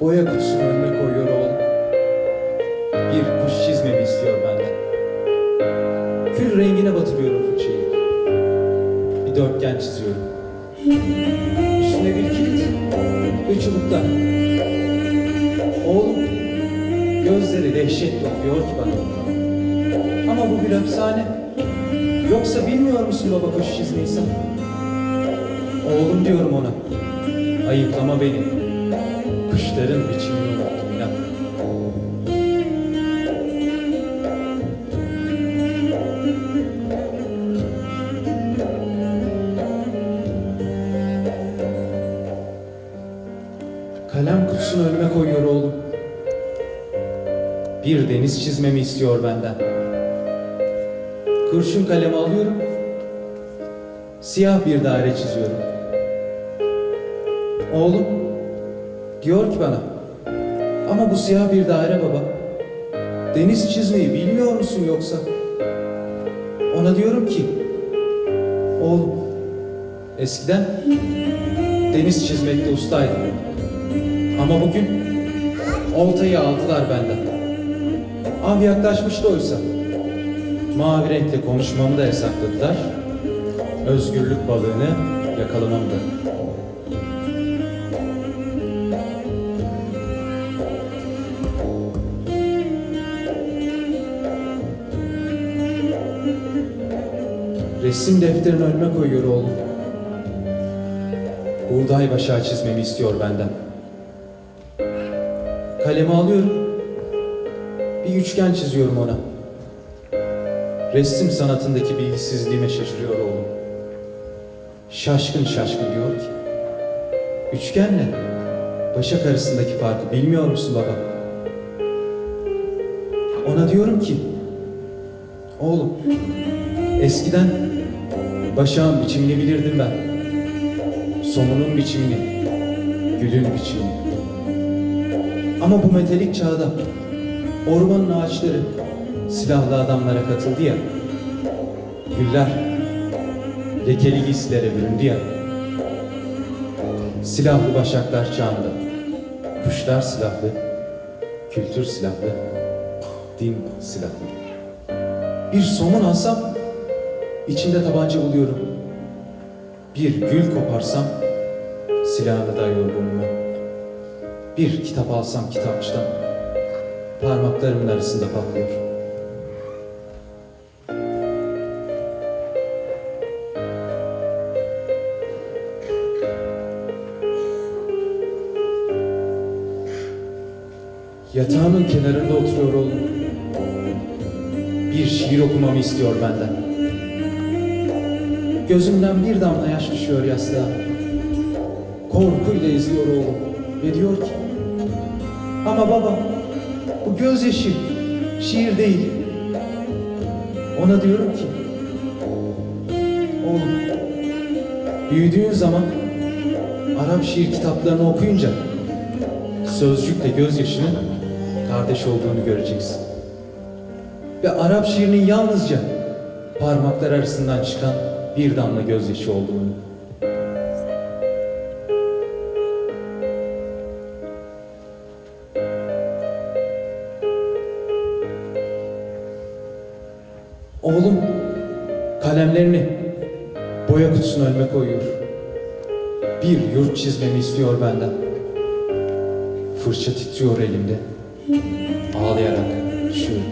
boya kutusunu önüme koyuyor oğlum. Bir kuş çizmemi istiyor benden. Kül rengine batırıyorum fırçayı. Bir dörtgen çiziyorum. Üstüne bir kilit ve çubuklar. Oğlum gözleri dehşet bakıyor ki bana. Ama bu bir hapishane. Yoksa bilmiyor musun baba kuş çizmeyi sen? Oğlum diyorum ona. Ayıplama beni. Kuşların biçimini inan. Kalem kutusunu önüme koyuyor oğlum. Bir deniz çizmemi istiyor benden. Kurşun kalemi alıyorum. Siyah bir daire çiziyorum. Oğlum diyor ki bana ama bu siyah bir daire baba. Deniz çizmeyi bilmiyor musun yoksa? Ona diyorum ki oğlum eskiden deniz çizmekte ustaydım. Ama bugün oltayı aldılar benden. Av yaklaşmıştı oysa. Mavi renkle konuşmamı da yasakladılar. Özgürlük balığını yakalamamı da. Resim defterini önüme koyuyor oğlum. Buğday başağı çizmemi istiyor benden. Kalemi alıyorum. Bir üçgen çiziyorum ona. Resim sanatındaki bilgisizliğime şaşırıyor oğlum. Şaşkın şaşkın diyor ki. Üçgenle başak arasındaki farkı bilmiyor musun baba? Ona diyorum ki, oğlum eskiden başağın biçimini bilirdim ben. Somunun biçimini, gülün biçimini. Ama bu metalik çağda ormanın ağaçları silahlı adamlara katıldı ya. Güller lekeli giysilere büründü ya. Silahlı başaklar çağında. Kuşlar silahlı, kültür silahlı, din silahlı. Bir somun alsam içinde tabanca buluyorum. Bir gül koparsam silahını dayıyor burnuma. Bir kitap alsam kitapçıdan parmaklarımın arasında patlıyor. Yatağımın kenarında oturuyor oğlum. Bir şiir okumamı istiyor benden. Gözümden bir damla yaş düşüyor yastığa. Korkuyla izliyor oğlum ve diyor ki Ama baba bu gözyaşı şiir değil. Ona diyorum ki Oğlum büyüdüğün zaman Arap şiir kitaplarını okuyunca sözcükle gözyaşının kardeş olduğunu göreceksin. Ve Arap şiirinin yalnızca parmaklar arasından çıkan bir damla gözyaşı olduğunu. Oğlum kalemlerini boya kutusuna önüme koyuyor. Bir yurt çizmemi istiyor benden. Fırça titriyor elimde. Ağlayarak düşüyorum.